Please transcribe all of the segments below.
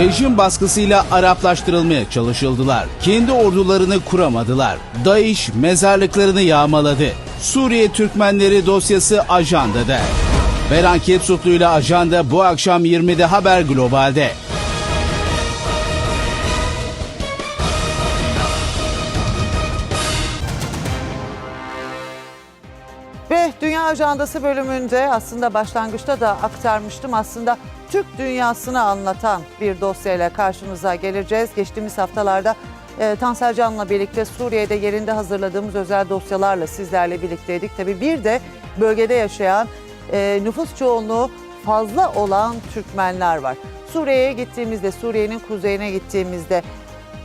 Rejim baskısıyla Araplaştırılmaya çalışıldılar. Kendi ordularını kuramadılar. DAEŞ mezarlıklarını yağmaladı. Suriye Türkmenleri dosyası ajandada. Beran Kepsutlu ile ajanda bu akşam 20'de Haber Global'de. Ajandası bölümünde aslında başlangıçta da aktarmıştım. Aslında Türk dünyasını anlatan bir dosyayla karşınıza geleceğiz. Geçtiğimiz haftalarda e, Tansel Can'la birlikte Suriye'de yerinde hazırladığımız özel dosyalarla sizlerle birlikteydik. Tabii bir de bölgede yaşayan e, nüfus çoğunluğu fazla olan Türkmenler var. Suriye'ye gittiğimizde, Suriye'nin kuzeyine gittiğimizde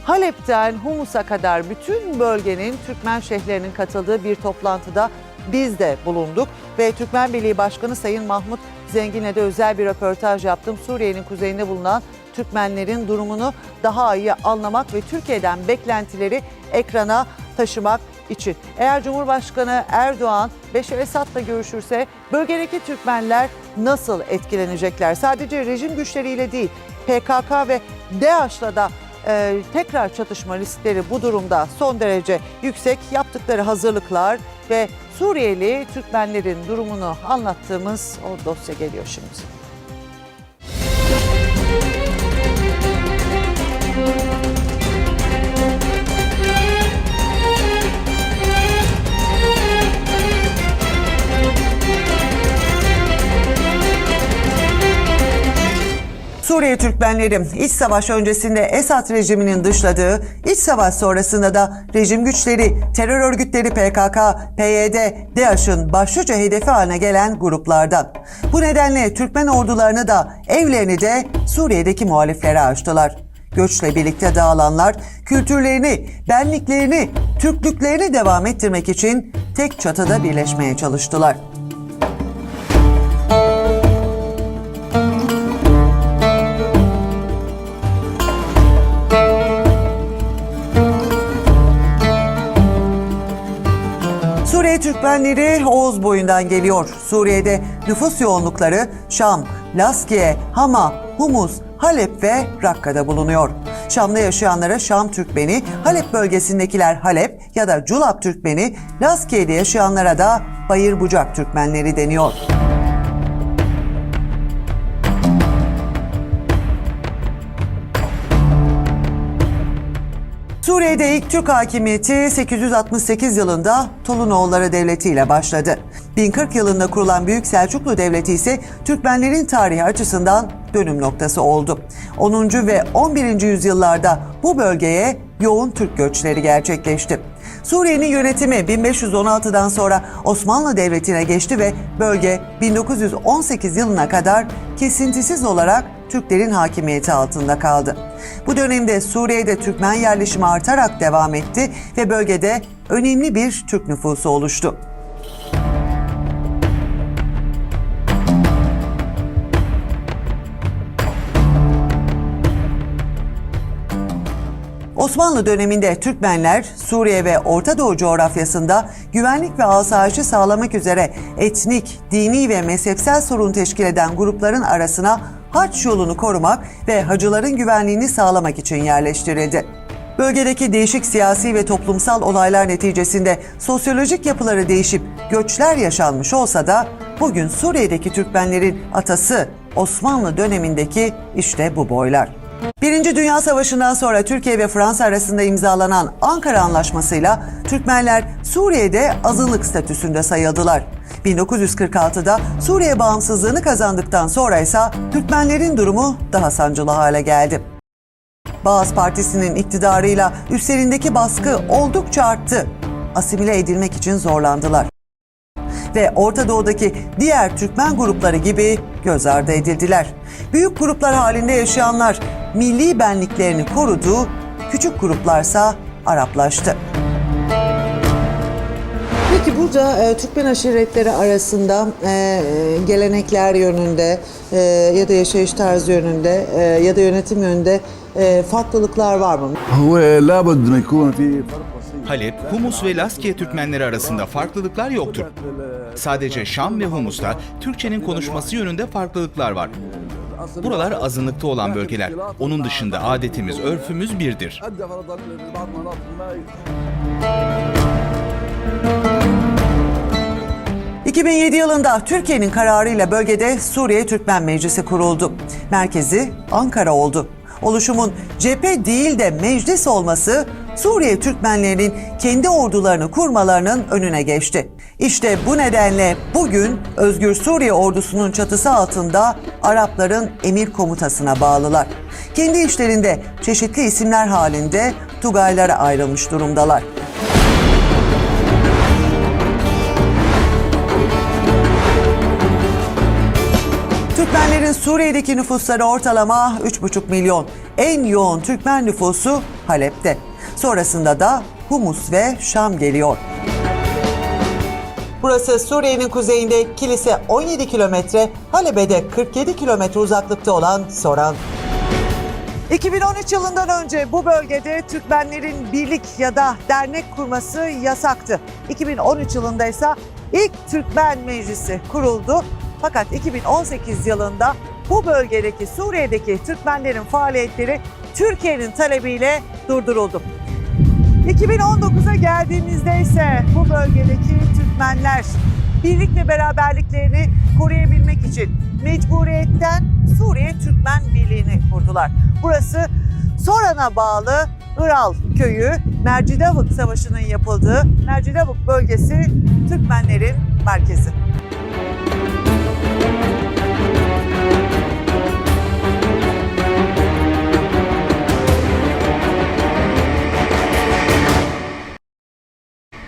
Halep'ten Humus'a kadar bütün bölgenin Türkmen şeyhlerinin katıldığı bir toplantıda biz de bulunduk ve Türkmen Birliği Başkanı Sayın Mahmut Zengin'le de özel bir röportaj yaptım. Suriye'nin kuzeyinde bulunan Türkmenlerin durumunu daha iyi anlamak ve Türkiye'den beklentileri ekrana taşımak için. Eğer Cumhurbaşkanı Erdoğan Beşar Esad'la görüşürse bölgedeki Türkmenler nasıl etkilenecekler? Sadece rejim güçleriyle değil PKK ve DAEŞ'la da e, tekrar çatışma riskleri bu durumda son derece yüksek. Yaptıkları hazırlıklar ve Suriyeli Türkmenlerin durumunu anlattığımız o dosya geliyor şimdi. Suriye Türkmenleri iç savaş öncesinde Esad rejiminin dışladığı, iç savaş sonrasında da rejim güçleri, terör örgütleri PKK, PYD, DAEŞ'ın başlıca hedefi haline gelen gruplardan. Bu nedenle Türkmen ordularını da evlerini de Suriye'deki muhaliflere açtılar. Göçle birlikte dağılanlar kültürlerini, benliklerini, Türklüklerini devam ettirmek için tek çatıda birleşmeye çalıştılar. Suriye Türkmenleri Oğuz boyundan geliyor. Suriye'de nüfus yoğunlukları Şam, Laskiye, Hama, Humus, Halep ve Rakka'da bulunuyor. Şam'da yaşayanlara Şam Türkmeni, Halep bölgesindekiler Halep ya da Culap Türkmeni, Laskiye'de yaşayanlara da Bayır Bucak Türkmenleri deniyor. Suriye'de ilk Türk hakimiyeti 868 yılında Tolunoğulları Devleti ile başladı. 1040 yılında kurulan Büyük Selçuklu Devleti ise Türkmenlerin tarihi açısından dönüm noktası oldu. 10. ve 11. yüzyıllarda bu bölgeye yoğun Türk göçleri gerçekleşti. Suriye'nin yönetimi 1516'dan sonra Osmanlı Devleti'ne geçti ve bölge 1918 yılına kadar kesintisiz olarak Türklerin hakimiyeti altında kaldı. Bu dönemde Suriye'de Türkmen yerleşimi artarak devam etti ve bölgede önemli bir Türk nüfusu oluştu. Osmanlı döneminde Türkmenler Suriye ve Orta Doğu coğrafyasında güvenlik ve asayişi sağlamak üzere etnik, dini ve mezhepsel sorun teşkil eden grupların arasına haç yolunu korumak ve hacıların güvenliğini sağlamak için yerleştirildi. Bölgedeki değişik siyasi ve toplumsal olaylar neticesinde sosyolojik yapıları değişip göçler yaşanmış olsa da bugün Suriye'deki Türkmenlerin atası Osmanlı dönemindeki işte bu boylar. Birinci Dünya Savaşı'ndan sonra Türkiye ve Fransa arasında imzalanan Ankara Anlaşması'yla Türkmenler Suriye'de azınlık statüsünde sayıldılar. 1946'da Suriye bağımsızlığını kazandıktan sonra ise Türkmenlerin durumu daha sancılı hale geldi. Bağız Partisi'nin iktidarıyla üstlerindeki baskı oldukça arttı. Asimile edilmek için zorlandılar. Ve Orta Doğu'daki diğer Türkmen grupları gibi göz ardı edildiler. Büyük gruplar halinde yaşayanlar milli benliklerini korudu, küçük gruplarsa Araplaştı. Peki burada e, Türkmen aşiretleri arasında e, e, gelenekler yönünde e, ya da yaşayış tarzı yönünde e, ya da yönetim yönünde e, farklılıklar var mı? Halep, Humus ve Laskiye Türkmenleri arasında farklılıklar yoktur. Sadece Şam ve Humus'ta Türkçenin konuşması yönünde farklılıklar var. Buralar azınlıkta olan bölgeler. Onun dışında adetimiz, örfümüz birdir. ...2007 yılında Türkiye'nin kararıyla bölgede Suriye Türkmen Meclisi kuruldu. Merkezi Ankara oldu. Oluşumun cephe değil de meclis olması Suriye Türkmenlerinin kendi ordularını kurmalarının önüne geçti. İşte bu nedenle bugün Özgür Suriye ordusunun çatısı altında Arapların emir komutasına bağlılar. Kendi işlerinde çeşitli isimler halinde Tugaylara ayrılmış durumdalar. Türkmenlerin Suriye'deki nüfusları ortalama 3,5 milyon. En yoğun Türkmen nüfusu Halep'te. Sonrasında da Humus ve Şam geliyor. Burası Suriye'nin kuzeyinde kilise 17 kilometre, Halep'e de 47 kilometre uzaklıkta olan Soran. 2013 yılından önce bu bölgede Türkmenlerin birlik ya da dernek kurması yasaktı. 2013 yılında ise ilk Türkmen Meclisi kuruldu. Fakat 2018 yılında bu bölgedeki Suriye'deki Türkmenlerin faaliyetleri Türkiye'nin talebiyle durduruldu. 2019'a geldiğimizde ise bu bölgedeki Türkmenler birlik ve beraberliklerini koruyabilmek için mecburiyetten Suriye Türkmen Birliği'ni kurdular. Burası Soran'a bağlı Iral köyü Mercidavuk Savaşı'nın yapıldığı Mercidavuk bölgesi Türkmenlerin merkezi.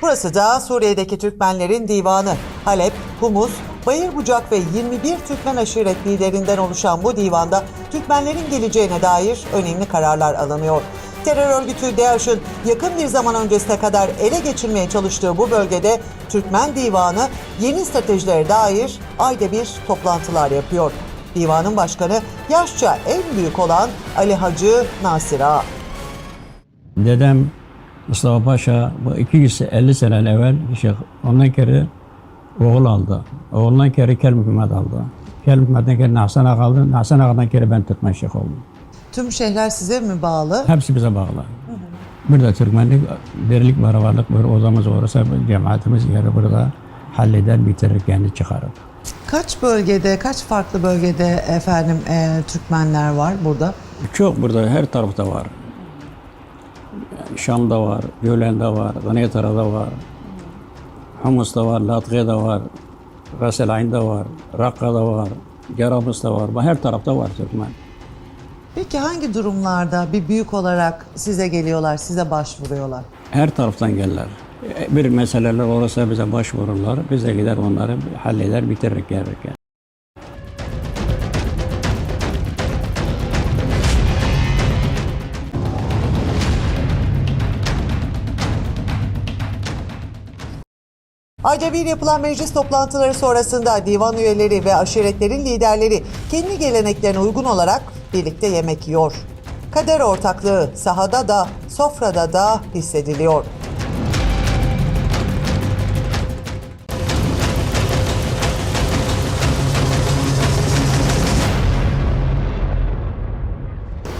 Burası da Suriye'deki Türkmenlerin divanı. Halep, Humus, Bayırbucak ve 21 Türkmen aşiret liderinden oluşan bu divanda Türkmenlerin geleceğine dair önemli kararlar alınıyor. Terör örgütü DAEŞ'ın yakın bir zaman öncesine kadar ele geçirmeye çalıştığı bu bölgede Türkmen Divanı yeni stratejilere dair ayda bir toplantılar yapıyor. Divanın başkanı yaşça en büyük olan Ali Hacı Nasir Ağa. Dedem Mustafa Paşa bu 250 sene evvel işte ondan kere oğul aldı. Oğlundan kere Kel Hükümet aldı. Kel Hükümet'ten kere Hasan Ağa aldı. Hasan Ağa'dan kere ben Türkmen Şeyh oldum. Tüm şehirler size mi bağlı? Hepsi bize bağlı. Burada Türkmenlik, birlik, beraberlik böyle o zaman olursa cemaatimiz yeri burada halleder, bitirir, kendi çıkarır. Kaç bölgede, kaç farklı bölgede efendim e, Türkmenler var burada? Çok burada her tarafta var. Şam'da var, Gölen'de var, Gınetara'da var, Humus'ta var, Latgı'da var, Gaselayn'da var, Rakka'da var, Gerabus'ta var. Her tarafta var Türkmen. Peki hangi durumlarda bir büyük olarak size geliyorlar, size başvuruyorlar? Her taraftan gelirler. Bir meseleler olursa bize başvururlar. Biz de gider onları halleder, bitirir gelirken. Ayda bir yapılan meclis toplantıları sonrasında divan üyeleri ve aşiretlerin liderleri kendi geleneklerine uygun olarak birlikte yemek yiyor. Kader ortaklığı sahada da sofrada da hissediliyor.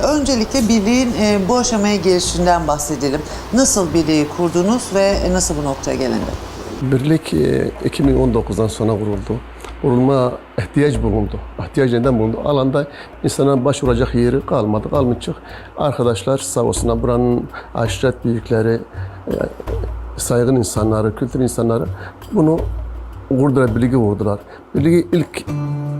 Öncelikle birliğin e, bu aşamaya gelişinden bahsedelim. Nasıl birliği kurdunuz ve nasıl bu noktaya gelindi? Birlik e, 2019'dan sonra kuruldu. Kurulma ihtiyaç bulundu. İhtiyaç neden bulundu? Alanda insana başvuracak yeri kalmadı, kalmayacak. Arkadaşlar sağ olsunlar buranın aşiret büyükleri, e, saygın insanları, kültür insanları bunu kurdular, birliği kurdular. Birliği ilk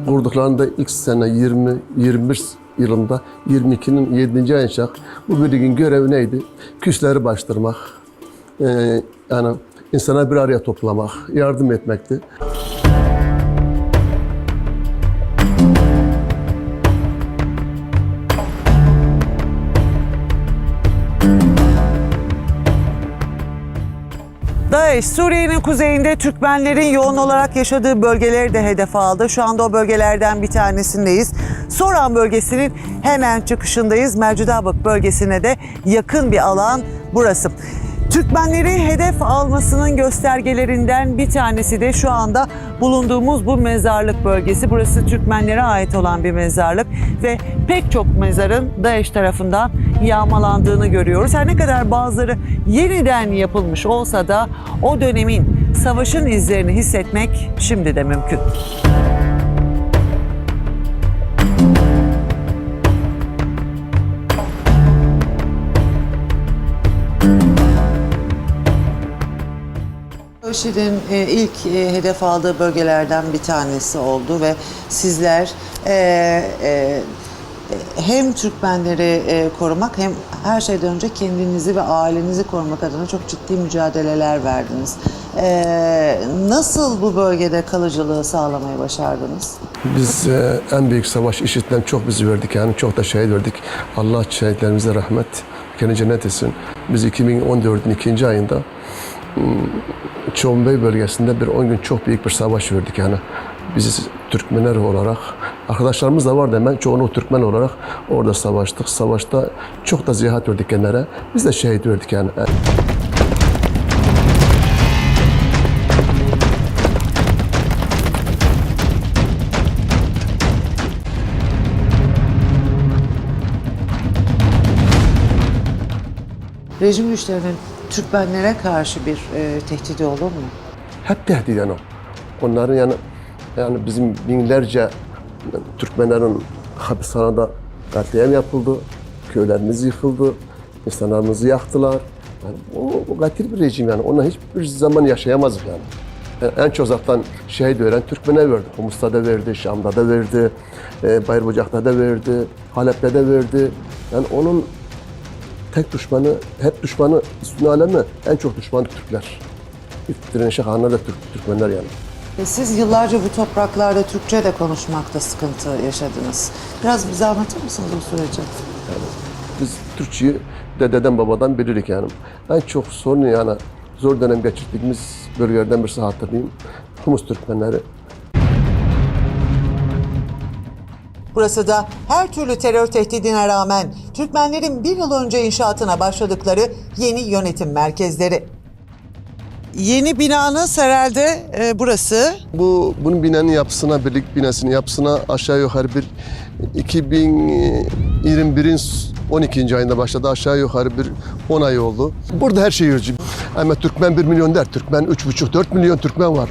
kurduklarında ilk sene 20 21 yılında 22'nin 7. ayınca bu birliğin görevi neydi? Küsleri bastırmak. Ee, yani insana bir araya toplamak, yardım etmekti. DAEŞ Suriye'nin kuzeyinde Türkmenlerin yoğun olarak yaşadığı bölgeleri de hedef aldı. Şu anda o bölgelerden bir tanesindeyiz. Soran bölgesinin hemen çıkışındayız. Mercidabık bölgesine de yakın bir alan burası. Türkmenleri hedef almasının göstergelerinden bir tanesi de şu anda bulunduğumuz bu mezarlık bölgesi. Burası Türkmenlere ait olan bir mezarlık ve pek çok mezarın DAEŞ tarafından yağmalandığını görüyoruz. Her ne kadar bazıları yeniden yapılmış olsa da o dönemin savaşın izlerini hissetmek şimdi de mümkün. IŞİD'in e, ilk e, hedef aldığı bölgelerden bir tanesi oldu ve sizler e, hem Türkmenleri korumak hem her şeyden önce kendinizi ve ailenizi korumak adına çok ciddi mücadeleler verdiniz. Nasıl bu bölgede kalıcılığı sağlamayı başardınız? Biz en büyük savaş işitten çok biz verdik yani çok da şehit verdik. Allah şehitlerimize rahmet, kendi cennet etsin. Biz 2014'ün ikinci ayında Çoğunbey bölgesinde bir 10 gün çok büyük bir savaş verdik yani. Biz Türkmenler olarak, arkadaşlarımız da vardı hemen çoğunluğu Türkmen olarak orada savaştık. Savaşta çok da ziyaret verdik kenara. Biz de şehit verdik yani. Rejim güçlerinin Türkmenlere karşı bir e, tehdidi olur mu? Hep tehdit yani. Onların yani yani bizim binlerce Türkmenlerin hapishanede katliam yapıldı. Köylerimiz yıkıldı. insanlarımızı yaktılar. Yani o, o katil bir rejim yani. Onunla hiçbir zaman yaşayamazdık yani. Yani En çok zaten şehit veren Türkmen'e verdi. Humus'ta da verdi, Şam'da da verdi, e, Bayırbocak'ta da verdi, Halep'te de verdi. Yani onun tek düşmanı, hep düşmanı üstüne alemi en çok düşmanı Türkler. İlk direnişe kanlar da Türk, Türkmenler yani. E, Siz yıllarca bu topraklarda Türkçe de konuşmakta sıkıntı yaşadınız. Biraz bize anlatır mısınız bu süreci? Biz Türkçeyi dededen babadan bilirik yani. En çok sorun yani zor dönem geçirdiğimiz bölgelerden birisi hatırlayayım. Humus Türkmenleri. Burası da her türlü terör tehdidine rağmen Türkmenlerin bir yıl önce inşaatına başladıkları yeni yönetim merkezleri. Yeni binanız herhalde e, burası. Bu bunun binanın yapısına, birlik binasının yapısına aşağı yukarı bir 2021'in 12. ayında başladı. Aşağı yukarı bir 10 ay oldu. Burada her şey yürücü. Ama Türkmen 1 milyon der. Türkmen 3,5-4 milyon Türkmen var.